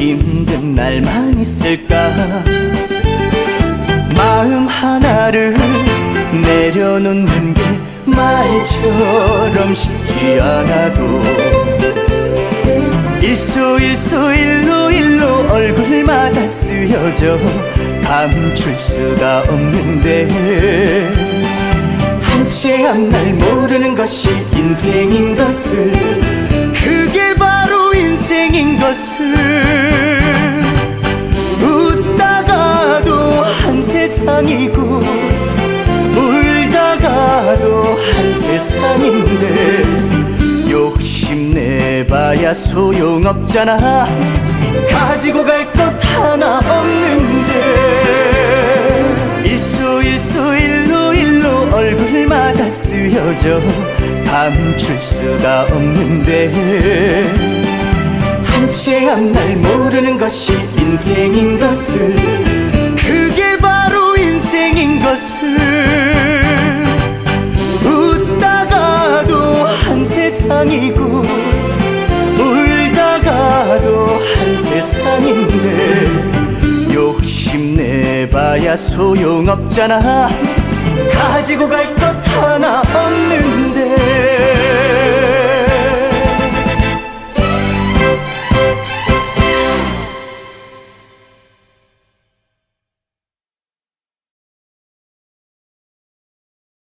힘든 날만 있을까? 마음 하나를 내려놓는 게 말처럼 쉽지 않아도 일소 일소 일로 일로 얼굴마다 쓰여져 감출 수가 없는데 한채 한 날 모르는 것이 인생인 것을 그게 바로 인생인 것을 세상이고 울다가도 한 세상인데 욕심내봐야 소용없잖아. 가지고 갈 것 하나 없는데 일소 일소 일로 일로 얼굴마다 쓰여져 감출 수가 없는데 한채한날 모르는 것이 인생인 것을 세상이고 울다가도 한 세상인데 욕심내봐야 소용없잖아. 가지고 갈 것 하나 없는데